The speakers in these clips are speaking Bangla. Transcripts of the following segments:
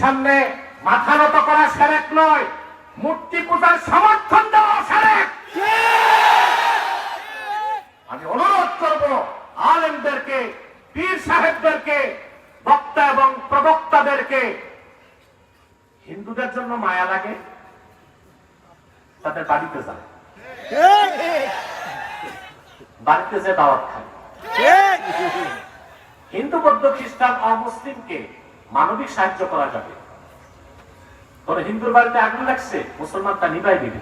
সামনে মাথা নত করা সেরেক নয়, মূর্তি পূজার সমর্থন দেওয়া সেরেক। আমি অনুরোধ করব আলেমদেরকে, পীর সাহেবদেরকে, বক্তা এবং প্রবক্তাদেরকে, হিন্দুদের জন্য মায়া লাগে, তাদের বাড়িতে যান। বাড়িতে যে দাওয়াত হিন্দু বৌদ্ধ খ্রিস্টান অমুসলিমকে মানবিক সাহায্য করা যাবে। তোর হিন্দুর বাড়িতে আগুন লাগছে মুসলমান তা নিবাই দিবে।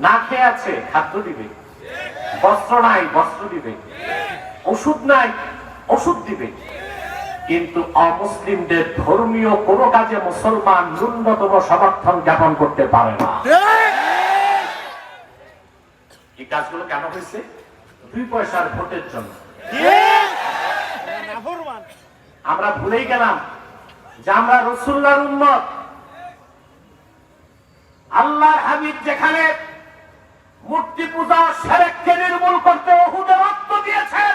না খেয়ে আছে খাদ্য দিবে। বস্ত্র নাই বস্ত্র দিবে। ওষুধ নাই ওষুধ দিবে। কিন্তু অমুসলিমদের ধর্মীয় কোন কাজে মুসলমান ন্যূনতম সমর্থন জ্ঞাপন করতে পারে না। এই কাজগুলো কেন হয়েছে? দুই পয়সার ভোটের জন্য। আমরা ভুলেই গেলাম যে আমরা রসুল্লার উন্মত আল্লাহ হাবিব যেখানে মূর্তি পূজা সেরেককে নির্মূল করতে অহুদের রক্ত দিয়েছেন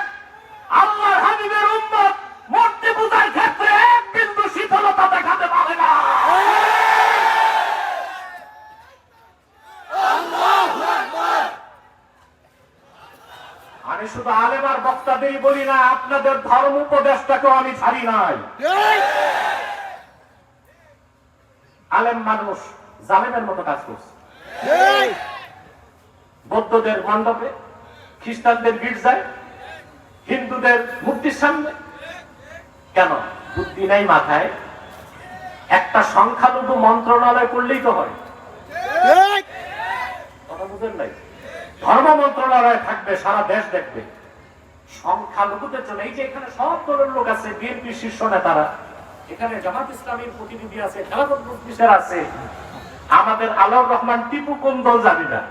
আল্লাহর হাবিবের উন্মত মূর্তি পূজার ক্ষেত্রে এক বিন্দু শীতলতা দেখাতে পারে না আমি শুধু আলেমার বক্তাদেরই বলি না, আপনাদের ধর্ম উপদেশটাকেও আমি ছাড়ি নাই। আলেম মানুষ জালেমের মতো কাজ করছে। বৌদ্ধদের মণ্ডপে খ্রিস্টানদের গির্জায়, হিন্দুদের মূর্তির সামনে। কেন? বুদ্ধি নাই মাথায়। একটা সংখ্যালঘু মন্ত্রণালয় করলেই তো হয়। কথা বুঝেন নাই? ধর্ম মন্ত্রণালয় থাকবে, সারা দেশ দেখবে। সংখ্যালঘুদের জন্য এই যে এখানে সব দলের লোক আছে, বিএনপি শীর্ষ নেতারা, এখানে জামাত ইসলামীর প্রতিনিধি আছে, খেলাফত আছে। আমাদের আলাউর রহমান টিপু কোন দল জানি না।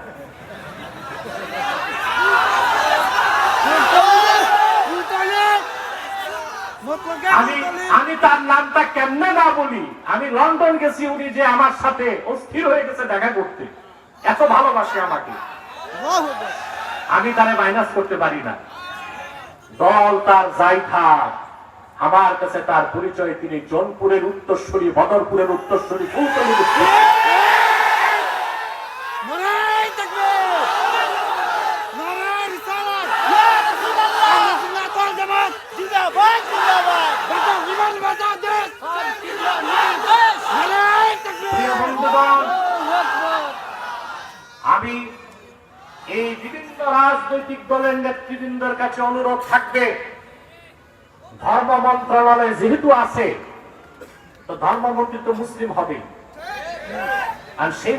আমি আমি তার নামটা কেমনে না বলি, আমি লন্ডন গেছি উনি যে আমার সাথে অস্থির হয়ে গেছে দেখা করতে। এত ভালোবাসে আমাকে। আমি তারে মাইনাস করতে পারি না। দল তার যাই থাক। আমার কাছে তার পরিচয় তিনি জোনপুরের উত্তরস্বরী বদরপুরের উত্তরস্বরী ফুলতলির উত্তরস্বরী। প্রিয় বন্ধুগণ বিভিন্ন রাজনৈতিক দলের নেতৃবৃন্দের কাছে অনুরোধ থাকবে। ধর্ম মন্ত্রণালয় যেহেতু আছে, তো ধর্মমন্ত্রী তো মুসলিম হবে আর সেই